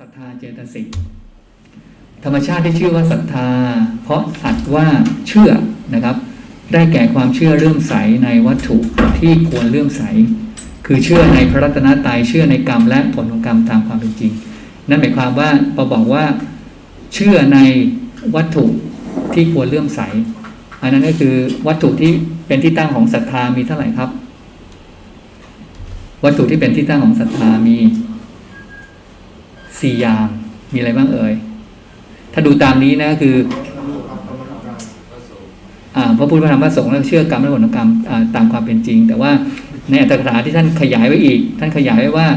ศรัทธาเจตสิกธรรมชาติที่ชื่อว่าศรัทธา เพราะอัดว่าเชื่อนะครับ ได้แก่ความเชื่อเลื่อมใสในวัตถุที่ควรเลื่อมใส คือเชื่อในพระรัตนตรัยเชื่อในกรรมและผลของกรรมตามความเป็นจริง นั่นหมายความว่าพอบอกว่า เชื่อในวัตถุที่ควรเลื่อมใส อันนั้นก็คือวัตถุที่เป็นที่ตั้งของศรัทธามีเท่าไหร่ครับ วัตถุที่เป็นที่ตั้งของศรัทธามี สี่อย่าง มีอะไรบ้างเอ่ย ถ้าดูตามนี้นะคืออ่าพระพุทธพระธรรมพระสงฆ์แล้วเชื่อกรรมและผลของกรรมตามความเป็นจริง แต่ว่าในอัตถกถาที่ท่านขยายไว้อีก ท่านขยายไว้ว่า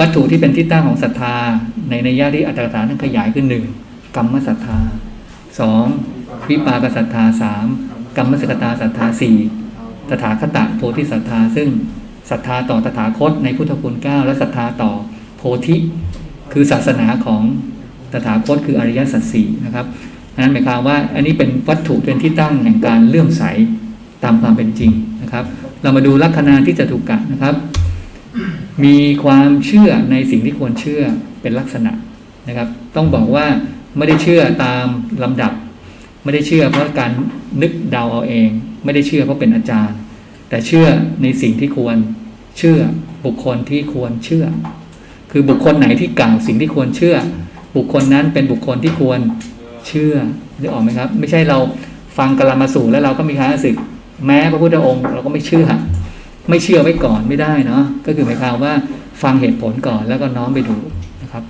วัตถุที่เป็นที่ตั้งของศรัทธา ในในยะที่อัตถกถาท่านขยายคือหนึ่งกรรมศรัทธาสองวิปากศรัทธาสามกรรมสกตาศรัทธาสี่ตถาคตโพธิศรัทธา ซึ่งศรัทธาต่อตถาคตในพุทธคุณเก้าและศรัทธาต่อโพธิ คือศาสนาของตถาคตคืออริยสัจสี่นะครับนั้นหมายความว่าอันนี้เป็นวัตถุเป็นที่ตั้งแห่งการเลื่อมใสตามความเป็นจริงนะครับ เรามาดูลัคนาที่จตุกกะนะครับ มีความเชื่อในสิ่งที่ควรเชื่อเป็นลักษณะนะครับ ต้องบอกว่าไม่ได้เชื่อตามลำดับ ไม่ได้เชื่อเพราะการนึกเดาเอาเอง ไม่ได้เชื่อเพราะเป็นอาจารย์ แต่เชื่อในสิ่งที่ควรเชื่อบุคคลที่ควรเชื่อ คือบุคคลไหนที่กล่าวสิ่งที่ควรเชื่อ บุคคลนั้นเป็นบุคคลที่ควรเชื่อนึกออกไหมครับ ไม่ใช่เราฟังกลามาสูรแล้วเราก็มีความรู้สึกแม้พระพุทธองค์ เราก็ไม่เชื่อ ไม่เชื่อไว้ก่อนไม่ได้เนาะก็คือหมายความว่าฟังเหตุผลก่อนแล้วก็น้อมไปดูนะครับ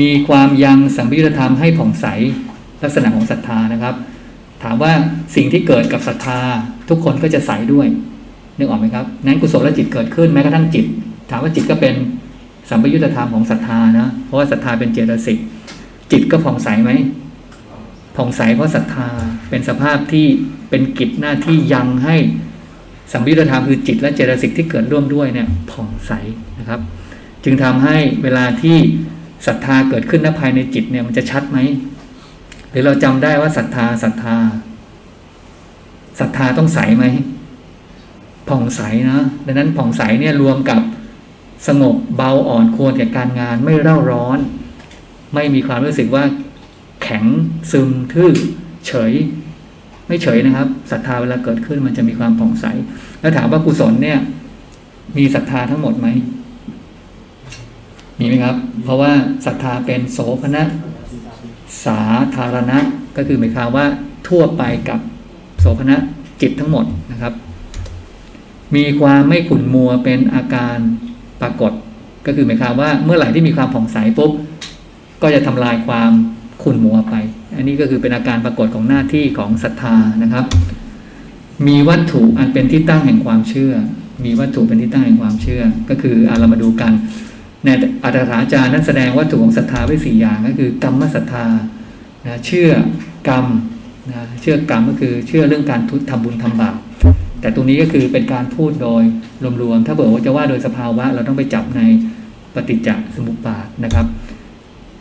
มีความยังสัมยุญธรรมให้ผ่องใสลักษณะของศรัทธานะครับ ถามว่าสิ่งที่เกิดกับศรัทธา ทุกคนก็จะใสด้วยนึกออกไหมครับนั้นกุศลจิตเกิดขึ้นแม้กระทั่งจิต ถามว่าจิตก็เป็นสัมปยุญธรรมของศรัทธานะเพราะว่าศรัทธาเป็นเจตสิกจิตก็ผ่องใสไหมผ่องใสเพราะศรัทธาเป็นสภาพที่เป็นกิจหน้าที่ยังให้สัมยุญธรรมคือจิตและเจตสิกที่เกิดร่วมด้วยเนี่ยผ่องใสนะครับ จึงทำให้เวลาที่ศรัทธาเกิดขึ้นณภายในจิตเนี่ยมันจะชัดไหมหรือเราจำได้ว่าศรัทธาศรัทธาศรัทธาต้องใสไหมผ่องใสนะดังนั้นผ่องใสเนี่ยรวมกับ สงบเบาอ่อนควรแก่การงาน ไม่เร่าร้อน ไม่มีความรู้สึกว่าแข็งซึมทื่อเฉย ไม่เฉยนะครับศรัทธาเวลาเกิดขึ้นมันจะมีความผ่องใส แล้วถามว่ากุศลเนี่ย มีศรัทธาทั้งหมดไหมมีไหมครับ เพราะว่าศรัทธาเป็นโสภณะสาธารณะก็คือหมายความว่าทั่วไปกับโสภณะจิตทั้งหมดนะครับ มีความไม่ขุ่นมัวเป็นอาการ ปรากฏก็คือหมายความว่าเมื่อไหร่ที่มีความผ่องใสปุ๊บก็จะทำลายความขุ่นมัวไป อันนี้ก็คือเป็นอาการปรากฏของหน้าที่ของศรัทธานะครับ มีวัตถุอันเป็นที่ตั้งแห่งความเชื่อ มีวัตถุเป็นที่ตั้งแห่งความเชื่อ ก็คืออาเรามาดูกันในอัตถาจารย์นั้นแสดงวัตถุของศรัทธาไว้สี่อย่างก็คือกรรมศรัทธานะเชื่อกรรมนะเชื่อกรรมก็คือเชื่อเรื่องการทุทำบุญทำบาป แต่ตรงนี้ก็คือเป็นการพูดโดยรวมๆ ถ้าเบิดว่าจะว่าโดยสภาวะ เราต้องไปจับในปฏิจจสมุปบาทนะครับ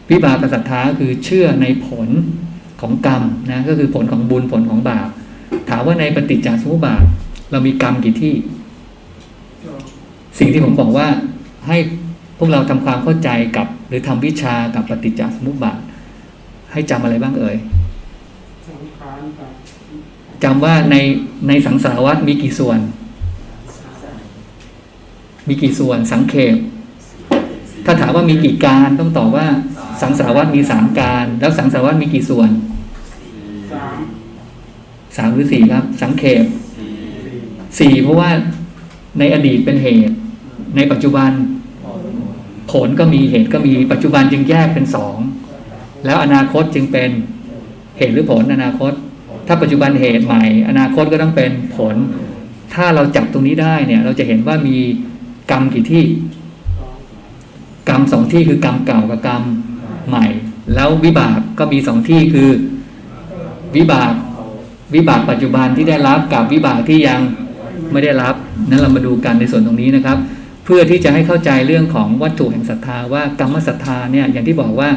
วิบากศรัทธาคือเชื่อในผลของกรรมนะก็คือผลของบุญผลของบาปถามว่าในปฏิจจสมุปบาท เรามีกรรมกี่ที่ สิ่งที่ผมบอกว่าให้พวกเราทำความเข้าใจกับ หรือทำวิชากับปฏิจจสมุปบาท ให้จำอะไรบ้างเอ่ย จำว่าในในสังสารวัฏมีกี่ส่วน มีกี่ส่วนสังเขปถ้าถามว่ามีกี่การต้องตอบว่าสังสารวัฏมีสามการ แล้วสังสารวัฏมีกี่ส่วนสามสามหรือสี่ครับ สังเขปสี่เพราะว่าในอดีตเป็นเหตุ ในปัจจุบัน ผลก็มีเหตุก็มีปัจจุบันจึงแยกเป็นสองแล้วอนาคตจึงเป็นเหตุหรือผลอนาคต ถ้าปัจจุบันเหตุใหม่ อนาคตก็ต้องเป็นผล ถ้าเราจับตรงนี้ได้เนี่ย เราจะเห็นว่ามีกรรมกี่ที่ กรรมสองที่คือกรรมเก่ากับกรรมใหม่ แล้ววิบากก็มีสองที่คือวิบากวิบากปัจจุบันที่ได้รับกับวิบากที่ยังไม่ได้รับนั้นเรามาดูกันในส่วนตรงนี้นะครับ เพื่อที่จะให้เข้าใจเรื่องของวัตถุแห่งศรัทธาว่ากรรมศรัทธาเนี่ยอย่างที่บอกว่า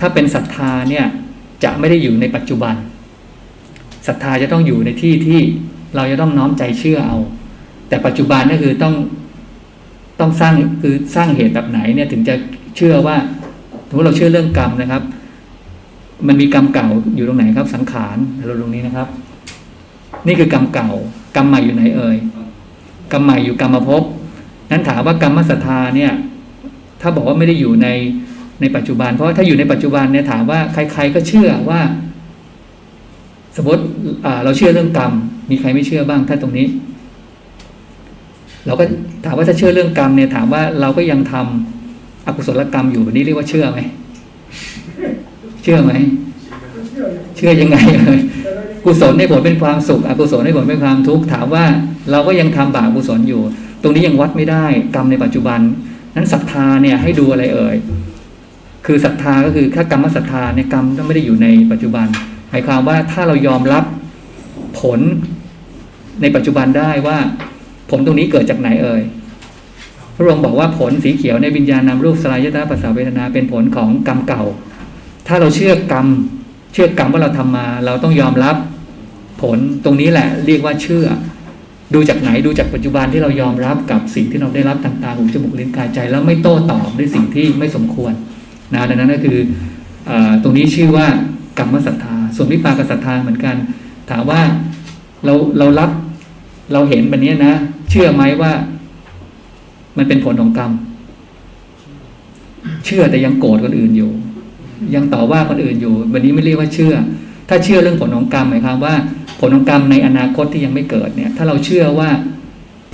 ถ้าเป็นศรัทธาเนี่ยจะไม่ได้อยู่ในปัจจุบัน ศรัทธาจะต้องอยู่ในที่ที่เราจะต้องน้อมใจเชื่อเอา แต่ปัจจุบันก็คือต้องต้องสร้างคือสร้างเหตุแบบไหนเนี่ยถึงจะเชื่อว่าสมมติเราเชื่อเรื่องกรรมนะครับ มันมีกรรมเก่าอยู่ตรงไหนครับ สังขารเราตรงนี้นะครับ นี่คือกรรมเก่า กรรมใหม่อยู่ไหนเอ่ยกรรมใหม่อยู่กรรมภพนั้นถามว่ากรรมศรัทธาเนี่ย ถ้าบอกว่าไม่ได้อยู่ในในปัจจุบัน เพราะถ้าอยู่ในปัจจุบันเนี่ยถามว่าใคร ๆก็เชื่อว่า สมมติอ่าเราเชื่อเรื่องกรรม มีใครไม่เชื่อบ้างถ้าตรงนี้ เราก็ถามว่าถ้าเชื่อเรื่องกรรมเนี่ยถามว่าเราก็ยังทำอกุศลกรรมอยู่แบบนี้เรียกว่าเชื่อไหมเชื่อไหมเชื่ออยู่เชื่อยังไงเอ่ยแต่เรายังกุศลให้ผลเป็นความสุข อกุศลให้ผลเป็นความทุกข์ถามว่าเราก็ยังทำบาปกุศลอยู่ ตรงนี้ยังวัดไม่ได้ กรรมในปัจจุบัน นั้นศรัทธาเนี่ยให้ดูอะไรเอ่ยคือศรัทธาก็คือถ้ากรรมศรัทธาเนี่ยกรรมต้องไม่ได้อยู่ในปัจจุบัน หมายความว่าถ้าเรายอมรับผลในปัจจุบันได้ว่า ผลตรงนี้เกิดจากไหนเอ่ยพระองค์บอกว่าผลสีเขียวในวิญญาณนามรูปสลายยตาปัสสาเวทนาเป็นผลของกรรมเก่า ถ้าเราเชื่อกรรม เชื่อกรรมว่าเราทำมา เราต้องยอมรับผลตรงนี้แหละ เรียกว่าเชื่อ ดูจากไหนดูจากปัจจุบันที่เรายอมรับกับสิ่งที่เราได้รับทางตาหูจมูกลิ้นกายใจ แล้วไม่โต้ตอบด้วยสิ่งที่ไม่สมควรนะดังนั้นก็คือออตรงนี้ชื่อว่ากรรมศรัทธา ส่วนวิปากศรัทธาเหมือนกัน ถามว่าเราเรารับเราเห็นแบบนี้นะ เชื่อไหมว่า มันเป็นผลของกรรม เชื่อแต่ยังโกรธคนอื่นอยู่ ยังต่อว่าคนอื่นอยู่วันนี้ไม่เรียกว่าเชื่อ ถ้าเชื่อเรื่องผลของกรรมหมายความว่า ผลของกรรมในอนาคตที่ยังไม่เกิดเนี่ย ถ้าเราเชื่อว่า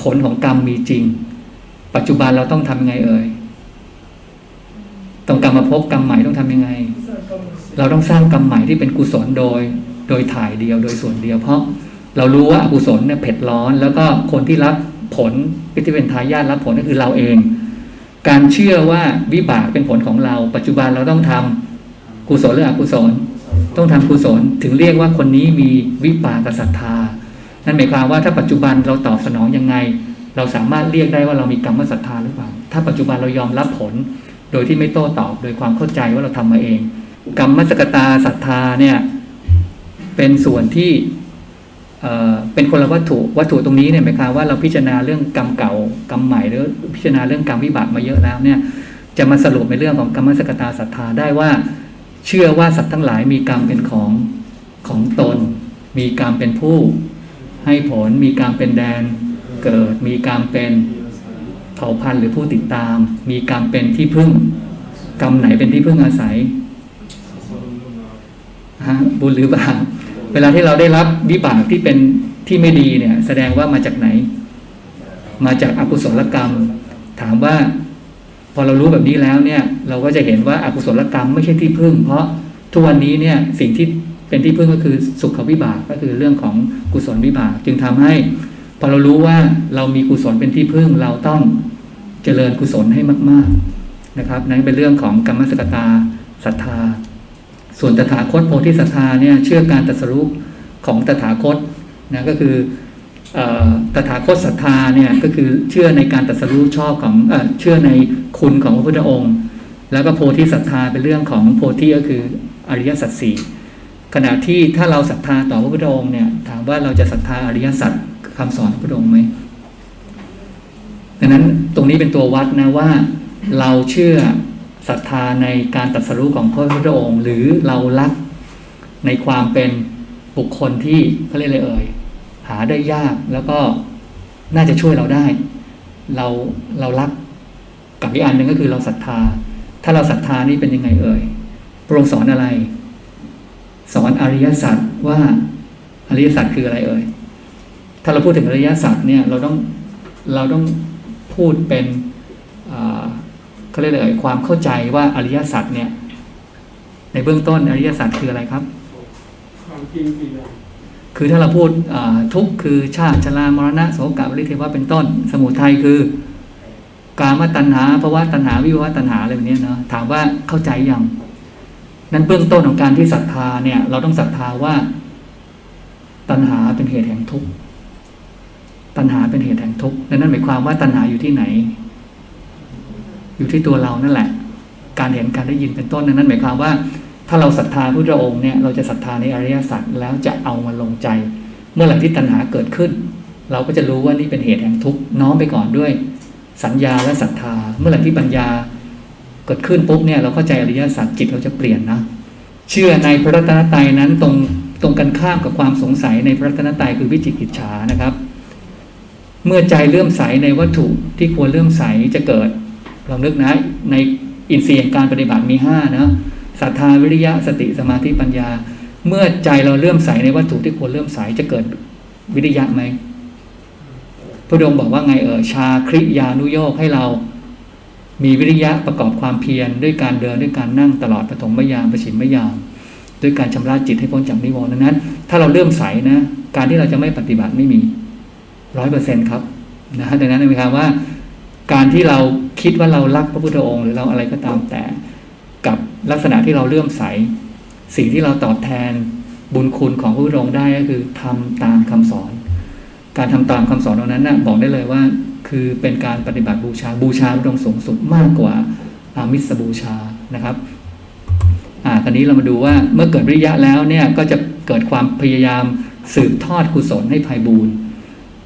ผลของกรรมมีจริง ปัจจุบันเราต้องทำยังไงเอ่ยต้องกรรมมาพบกรรมใหม่ต้องทำยังไง เราต้องสร้างกรรมใหม่ที่เป็นกุศลโดย โดยถ่ายเดียวโดยส่วนเดียว เพราะเรารู้ว่าอกุศลเนี่ยเผ็ดร้อน แล้วก็คนที่รับผลที่เป็นทายาทรับผลก็คือเราเอง การเชื่อว่าวิบากเป็นผลของเรา ปัจจุบันเราต้องทำกุศลหรืออกุศล ต้องทำกุศลถึงเรียกว่าคนนี้มีวิปากศรัทธา นั่นหมายความว่าถ้าปัจจุบันเราตอบสนองยังไง เราสามารถเรียกได้ว่าเรามีกรรมศรัทธาหรือเปล่า ถ้าปัจจุบันเรายอมรับผล โดยที่ไม่โต้ตอบโดยความเข้าใจว่าเราทำมาเอง กรรมสกตาศรัทธาเนี่ยเป็นส่วนที่เป็นคนละวัตถุวัตถุตรงนี้เนี่ยหมายความว่าเราพิจารณาเรื่องกรรมเก่ากรรมใหม่หรือพิจารณาเรื่องกรรมวิบากมาเยอะแล้วเนี่ยจะมาสรุปในเรื่องของกรรมสกตาศรัทธาได้ว่า เชื่อว่าสัตว์ทั้งหลายมีกรรมเป็นของของตน มีกรรมเป็นผู้ให้ผลมีกรรมเป็นแดนเกิด มีกรรมเป็นเผ่าพันธุ์หรือผู้ติดตาม มีกรรมเป็นที่พึ่ง กรรมไหนเป็นที่พึ่งอาศัย บุญหรือบาปเวลาที่เราได้รับวิบากที่เป็นที่ไม่ดีเนี่ย แสดงว่ามาจากไหน มาจากอากุศลกรรม ถามว่า พอเรารู้แบบนี้แล้วเนี่ย เราก็จะเห็นว่าอากุศลกรรมไม่ใช่ที่พึ่ง เพราะทุกวันนี้เนี่ยสิ่งที่เป็นที่พึ่งก็คือสุขวิบากก็คือเรื่องของกุศลวิบาก จึงทำให้ พอเรารู้ว่าเรามีกุศลเป็นที่พึ่งเราต้องเจริญกุศลให้มาก ๆนะครับ นั่นเป็นเรื่องของกรรมสกตาศรัทธา ส่วนตถาคตโพธิศรัทธาเนี่ยเชื่อการตรัสรู้ของตถาคตนะก็คืออตถาคตศรัทธาเนี่ยก็คือเชื่อในการตรัสรู้ชอบของเชื่อในคุณของพระพุทธองค์ แล้วก็โพธิศรัทธาเป็นเรื่องของโพธิก็คืออริยสัจสี่ขณะที่ถ้าเราศรัทธาต่อพระพุทธองค์เนี่ยถามว่าเราจะศรัทธาอริยสัจคำสอนพระพุทธองค์ไหมดังนั้นตรงนี้เป็นตัววัดนะว่าเราเชื่อ ศรัทธาในการตรัสรู้ของพระพุทธองค์ หรือเรารักในความเป็นบุคคลที่เขาเรียกอะไรเอ่ยหาได้ยากแล้วก็น่าจะช่วยเราได้ เราเรารักกับอีกอันหนึ่งก็คือเราศรัทธา ถ้าเราศรัทธานี่เป็นยังไงเอ่ยพระองค์สอนอะไร สอนอริยสัจว่าอริยสัจคืออะไรเอ่ยถ้าเราพูดถึงอริยสัจเนี่ยเราต้องเราต้องพูดเป็นอ่า เขาเรียกอะไรเอ่ยความเข้าใจว่าอริยสัจเนี่ย ในเบื้องต้นอริยสัจคืออะไรครับความจริงกี่อย่างคือถ้าเราพูดอ่าทุกข์คือชาติชรามรณะโสกะปริเทวะเป็นต้น สมุทัยคือกามตัณหาภาวะตัณหาวิภวะตัณหาอะไรแบบนี้เนาะถามว่าเข้าใจยังนั้นเบื้องต้นของการที่ศรัทธาเนี่ย เราต้องศรัทธาว่า ตัณหาเป็นเหตุแห่งทุกข์ตัณหาเป็นเหตุแห่งทุกข์ดังนั้นหมายความว่าตัณหาอยู่ที่ไหน อยู่ที่ตัวเรานั่นแหละ การเห็นการได้ยินเป็นต้นนั้นหมายความว่า ถ้าเราศรัทธาพระองค์เนี่ยเราจะศรัทธาในอริยสัจแล้วจะเอามาลงใจ เมื่อไหร่ที่ตัณหาเกิดขึ้น เราก็จะรู้ว่านี่เป็นเหตุแห่งทุกข์น้อมไปก่อนด้วย สัญญาและศรัทธา เมื่อไหร่ที่ปัญญาเกิดขึ้นปุ๊บเนี่ยเราเข้าใจอริยสัจจิตเราจะเปลี่ยนนะเชื่อในพระรัตนตรัยนั้นตรงตรงกันข้ามกับความสงสัยในพระรัตนตรัยคือวิจิกิจฉานะครับ เมื่อใจเลื่อมใสในวัตถุที่ควรเลื่อมใสจะเกิด ลองนึกนะในอินทรีย์การปฏิบัติมีห้านะศรัทธาวิริยะสติสมาธิปัญญา เมื่อใจเราเลื่อมใสในวัตถุที่ควรเลื่อมใสจะเกิดวิริยะไหมพระองค์บอกว่าไงเออชาคริยานุโยกให้เรามีวิริยะประกอบความเพียรด้วยการเดินด้วยการนั่งตลอดปฐมยามประชิมยามด้วยการชำระจิตให้พ้นจากนิวรณ์นั้น ถ้าเราเลื่มใสนะ การที่เราจะไม่ปฏิบัติไม่มีร้อยเปอร์เซ็นครับนะดังนั้นหมายความว่า การที่เราคิดว่าเรารักพระพุทธองค์ หรือเราอะไรก็ตามแต่ กับลักษณะที่เราเลื่อมใส สิ่งที่เราตอบแทนบุญคุณของพระพุทธองค์ได้ก็คือทำตามคำสอน การทำตามคำสอนตรงนั้นนะบอกได้เลยว่าคือเป็นการปฏิบัติบูชาบูชาพระองค์สูงสุดมากกว่าอามิสบูชานะครับอ่าตอนนี้เรามาดูว่าเมื่อเกิดริยะแล้วเนี่ยก็จะเกิดความพยายามสืบทอดกุศลให้ภัยบูรณ์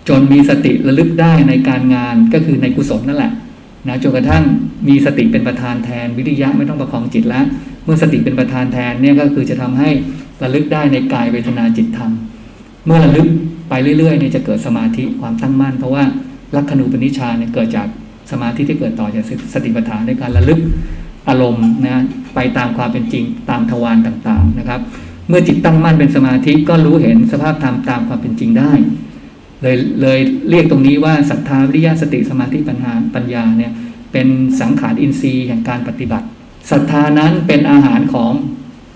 จนมีสติระลึกได้ในการงานก็คือในกุศลนั่นแหละนะจนกระทั่งมีสติเป็นประธานแทนวิริยะไม่ต้องประคองจิตแล้ว เมื่อสติเป็นประธานแทนเนี่ยก็คือจะทำให้ระลึกได้ในกายเวทนาจิตธรรม เมื่อระลึกไปเรื่อยๆเนี่ยจะเกิดสมาธิความตั้งมั่น เพราะว่าลักขณูปนิชาเนี่ยเกิดจากสมาธิที่เกิดต่อจากสติปัฏฐานในการระลึกอารมณ์นะไปตามความเป็นจริงตามทวารต่างๆนะครับ เมื่อจิตตั้งมั่นเป็นสมาธิก็รู้เห็นสภาพธรรมตามความเป็นจริงได้ เลยเลยเรียกตรงนี้ว่าศรัทธาวิริยะสติสมาธิปัญญาปัญญาเนี่ยเป็นสังขารอินทรีย์แห่งการปฏิบัติศรัทธานั้นเป็นอาหารของ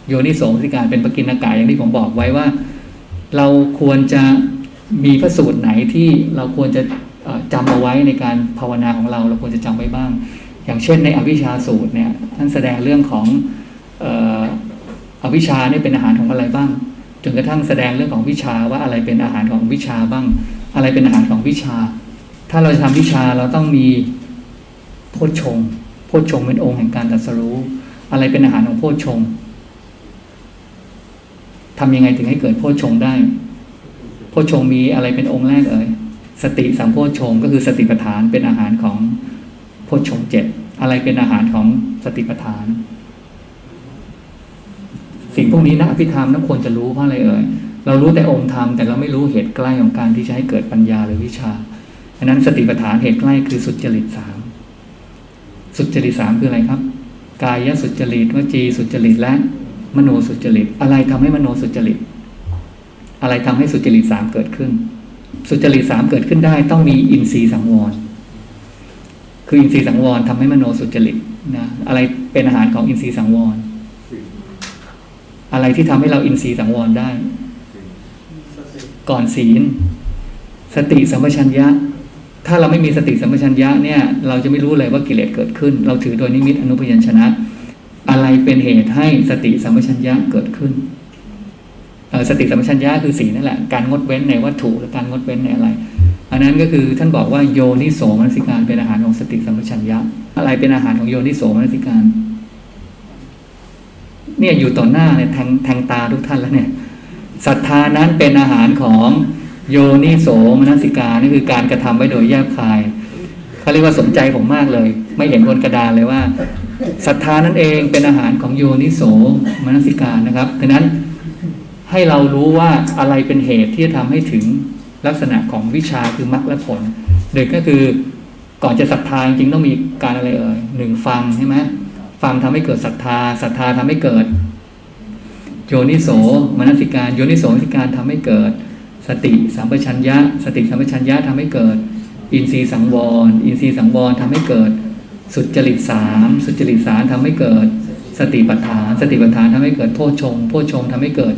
โยนิโสมสิการเป็นปกินากายอย่างที่ผมบอกไว้ว่า เราควรจะมีพระสูตรไหนที่เราควรจะจำเอาไว้ในการภาวนาของเรา เราควรจะจำไว้บ้าง อย่างเช่นในอวิชชาสูตรเนี่ยท่านแสดงเรื่องของเอ่ออวิชชาเนี่ยเป็นอาหารของอะไรบ้างจนกระทั่งแสดงเรื่องของวิชาว่าอะไรเป็นอาหารของวิชาบ้าง อะไรเป็นอาหารของวิชา ถ้าเราจะทำวิชาเราต้องมีโพชฌงค์โพชฌงค์เป็นองค์แห่งการตรัสรู้ อะไรเป็นอาหารของโพชฌงค์ทำยังไงถึงให้เกิดโพชฌงค์ได้ โพชฌงค์มีอะไรเป็นองค์แรกเอ่ยสติสัมโพชฌงค์ก็คือสติปัฏฐานเป็นอาหารของโพชฌงค์เจ็ดอะไรเป็นอาหารของสติปัฏฐาน สิ่งพวกนี้นะอภิธรรมนักควรจะรู้เพราะอะไรเอ่ย เรารู้แต่องค์ธรรมแต่เราไม่รู้เหตุใกล้ของการที่จะให้เกิดปัญญาหรือวิชาอันนั้นสติปัฏฐานเหตุใกล้คือสุจริตสามสุจริตสามคืออะไรครับ กายสุจริตวจีสุจริตและมโนสุจริต อะไรทำให้มโนสุจริต อะไรทำให้สุจริตสามเกิดขึ้น สุจริตสามเกิดขึ้นได้ ต้องมีอินทรีย์สังวร คืออินทรีย์สังวรทำให้มโนสุจริตนะอะไรเป็นอาหารของอินทรีย์สังวร อะไรที่ทำให้เราอินทรีย์สังวรได้ ก่อนศีล สติสัมปชัญญะ ถ้าเราไม่มีสติสัมปชัญญะเนี่ย เราจะไม่รู้เลยว่ากิเลสเกิดขึ้น เราถือโดยนิมิตอนุพยัญชนะ อะไรเป็นเหตุให้สติสัมปชัญญะเกิดขึ้นสติสัมปชัญญะคือสีลนั่นแหละ การงดเว้นในวัตถุและการงดเว้นในอะไร อันนั้นก็คือท่านบอกว่าโยนิโสมนสิการเป็นอาหารของสติสัมปชัญญะ อะไรเป็นอาหารของโยนิโสมนสิการ เนี่ยอยู่ต่อหน้าเนี่ยแทงแทงตาทุกท่านแล้วเนี่ย ศรัทธานั้นเป็นอาหารของโยนิโสมนสิกานี่คือการกระทำไว้โดยแยบคายเขาเรียกว่าสนใจผมมากเลย ไม่เห็นบนกระดานเลยว่าศรัทธานั่นเองเป็นอาหารของโยนิโสมนสิกานะครับดังนั้นให้เรารู้ว่าอะไรเป็นเหตุที่จะทำให้ถึงลักษณะของวิชาคือมรรคและผลหนึ่งก็คือก่อนจะศรัทธาจริงต้องมีการอะไรเอ่ยหนึ่งฟังใช่ไหมฟังทำให้เกิดศรัทธาศรัทธาทำให้เกิด ยนิโสมนสิการ โยนิโสมนสิการทำให้เกิด สติสัมปชัญญะ สติสัมปชัญญะทำให้เกิด อินทรีย์สังวร อินทรีย์สังวรทำให้เกิด สุจริตสามสุจริตสามทำให้เกิด สติปัฏฐาน สติปัฏฐานทำให้เกิดโพชงโพชงค์ทำให้เกิด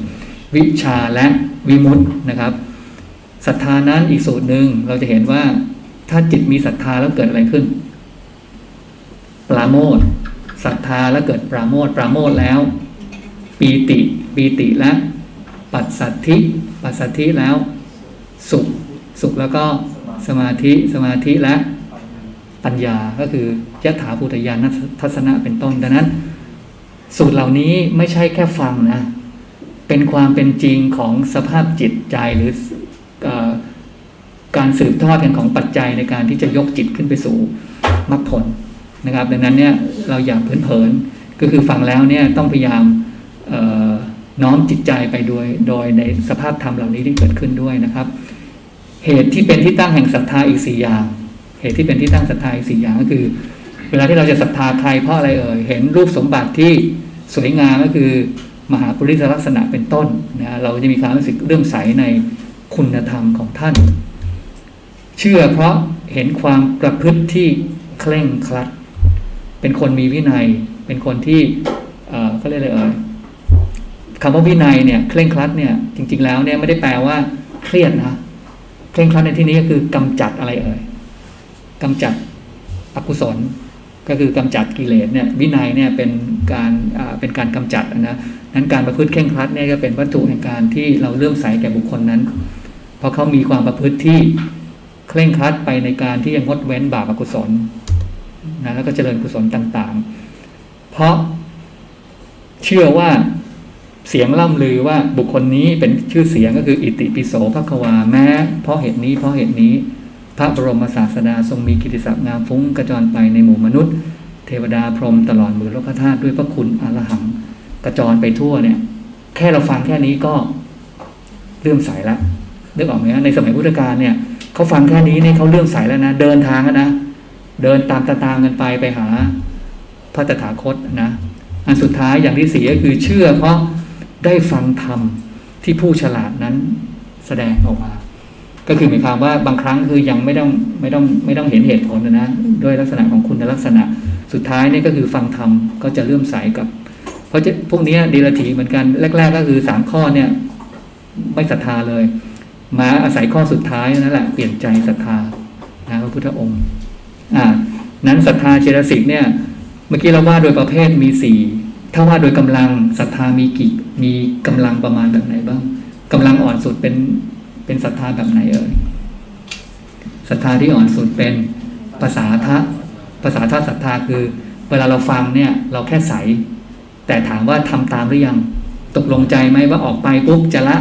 วิชาและวิมุตตินะครับศรัทธานั้นอีกสูตรหนึ่งเราจะเห็นว่าถ้าจิตมีศรัทธาแล้วเกิดอะไรขึ้น ปราโมทศรัทธาแล้วเกิดปราโมทปราโมทแล้ว ปีติปีติและปัสสัทธิปัสสัทธิแล้วสุขสุขแล้วก็สมาธิสมาธิและปัญญาก็คือยถาภูตยานทัศนะเป็นต้นดังนั้น สูตรเหล่านี้ไม่ใช่แค่ฟังนะเป็นความเป็นจริงของสภาพจิตใจหรืออการสืบทอดกันของปัจจัยในการที่จะยกจิตขึ้นไปสู่มรรคผลนะครับ ดังนั้นเนี่ยเราอย่าเผลอๆก็คือฟังแล้วเนี่ยต้องพยายาม น้อมจิตใจไปโดยโดยในสภาพธรรมเหล่านี้ที่เกิดขึ้นด้วยนะครับ เหตุที่เป็นที่ตั้งแห่งศรัทธาอีกสี่อย่าง เหตุที่เป็นที่ตั้งศรัทธาอีกสี่อย่างก็คือ เวลาที่เราจะศรัทธาใครเพราะอะไรเอ่ยเห็นรูปสมบัติที่สวยงามก็คือมหาปริสลักษณะเป็นต้นนะเราจะมีความรู้สึกเลื่อมใสในคุณธรรมของท่าน เชื่อเพราะเห็นความประพฤติที่เคร่งครัด เป็นคนมีวินัย เป็นคนที่เขาเรียกอะไรเอ่ย คำว่าวินัยเนี่ยเคร่งครัดเนี่ยจริง ๆ แล้วเนี่ยไม่ได้แปลว่า เครียดนะเคร่งครัดในที่นี้ก็คือกำจัดอะไรเอ่ยกำจัดอกุศลก็คือกำจัดกิเลสเนี่ยวินัยเนี่ยเป็นการเป็นการกำจัดนะนั้นการประพฤติเคร่งครัดเนี่ยก็เป็นวัตถุแห่งการที่เราเลื่อมใสแก่บุคคลนั้น เพราะเขามีความประพฤติที่เคร่งครัดไปในการที่ยังงดเว้นบาปอกุศลนะแล้วก็เจริญกุศลต่าง ๆ เพราะเชื่อว่า เสียงล่ำลือว่าบุคคลนี้เป็นชื่อเสียงก็คืออิติปิโสภควาแม้เพราะเหตุนี้เพราะเหตุนี้ พระบรมศาสดาทรงมีกิตติศักดิ์งามฟุ้งกระจรไปในหมู่มนุษย์ เทวดาพรหมตลอดมือโลกธาตุด้วยพระคุณอรหังกระจรไปทั่วเนี่ย แค่เราฟังแค่นี้ก็เลื่อมใสแล้วนึกออกไหมฮะในสมัยพุทธกาลเนี่ยเขาฟังแค่นี้เนี่ยเขาเลื่อมใสแล้วนะเดินทางแล้วนะเดินตามตามกันไปไปหาพระตถาคตนะอันสุดท้ายอย่างที่สี่ก็คือเชื่อเพราะ ได้ฟังธรรมที่ผู้ฉลาดนั้นแสดงออกมา ก็คือหมายความว่าบางครั้งคือยังไม่ต้องไม่ต้องไม่ต้องเห็นเหตุผลนะด้วยลักษณะของคุณลักษณะสุดท้ายนี่ก็คือฟังธรรมก็จะเลื่มใสกับ เพราะจะพวกนี้ยดีลถีเหมือนกันแรก ๆ ก็คือสามข้อเนี่ยไม่ศรัทธาเลย มาอาศัยข้อสุดท้ายนั่นแหละเปลี่ยนใจศรัทธานะพระพุทธองค์ อ่า นั้นศรัทธาเจตสิกเนี่ย เมื่อกี้เราว่าโดยประเภทมีสี่ ถ้าว่าโดยกำลังศรัทธามีกี่มีกำลังประมาณแบบไหนบ้างกำลังอ่อนสุดเป็นเป็นศรัทธาแบบไหนเอ่ยศรัทธาที่อ่อนสุดเป็นภาษาทะภาษาทะศรัทธาคือ เวลาเราฟังเนี่ย เราแค่ใส แต่ถามว่าทำตามหรือยัง ตกลงใจไหมว่าออกไปปุ๊บจะละ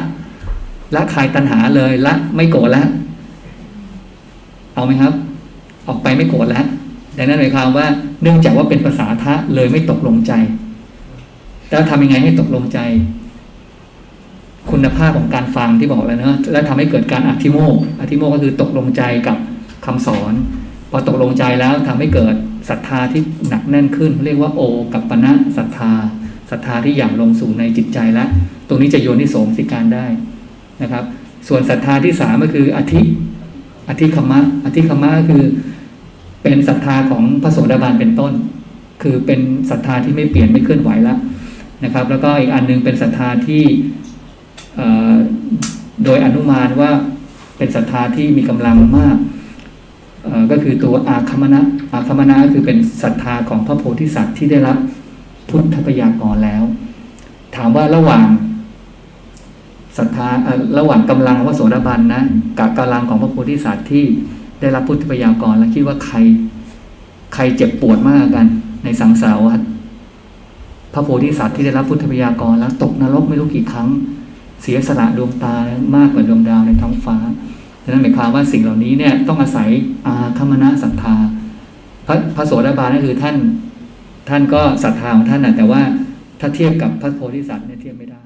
ละคลายตัณหาเลยละไม่โกรธล้วเอาไหมครับ ออกไปไม่โกรธแล้วดังนั้นหมายความว่าเนื่องจากว่าเป็นภาษาทะเลยไม่ตกลงใจ แล้วทำยังไงให้ตกลงใจ คุณภาพของการฟังที่บอกแล้วเนอะแล้วทำให้เกิดการอธิโมกอธิโมกก็คือตกลงใจกับคำสอน พอตกลงใจแล้วทำให้เกิดศรัทธาที่หนักแน่นขึ้น เรียกว่าโอกับปณะศรัทธาศรัทธาที่อย่างลงสู่ในจิตใจแล้วตรงนี้จะโยนิโสมสิการได้นะครับ ส่วนศรัทธาที่สามก็คืออธิอธิคมะอธิคมะก็คือเป็นศรัทธาของพระโสดาบันเป็นต้น คือเป็นศรัทธาที่ไม่เปลี่ยนไม่เคลื่อนไหวแล้ว นะครับ แล้วก็อีกอันหนึงเป็นศรัทธาที่โดยอนุมานว่าเป็นศรัทธาที่มีกำลังมากก็คือตัวอาคมณะอาคมณะก็คือเป็นศรัทธาของพระโพธิสัตว์ที่ได้รับพุทธพยากรแล้ว ถามว่าระหว่างศรัทธาระหว่างกำลังของพระโสดาบันนะกับกำลังของพระโพธิสัตว์ที่ได้รับพุทธพยากรแล้วคิดว่าใคร ใครเจ็บปวดมากกันในสังสารวัฏ พระโพธิสัตว์ที่ได้รับพุทธพยากรแล้วตกนรกไม่รู้กี่ครั้ง เสียสละดวงตามากกว่าดวงดาวในท้องฟ้าดังนั้นหมายความว่าสิ่งเหล่านี้เนี่ยต้องอาศัยอาคมนะศรัทธาพระพระโสดาบันก็คือท่าน ท่านก็ศรัทธาของท่านนะแต่ว่าถ้าเทียบกับพระโพธิสัตว์เนี่ยเทียบไม่ได้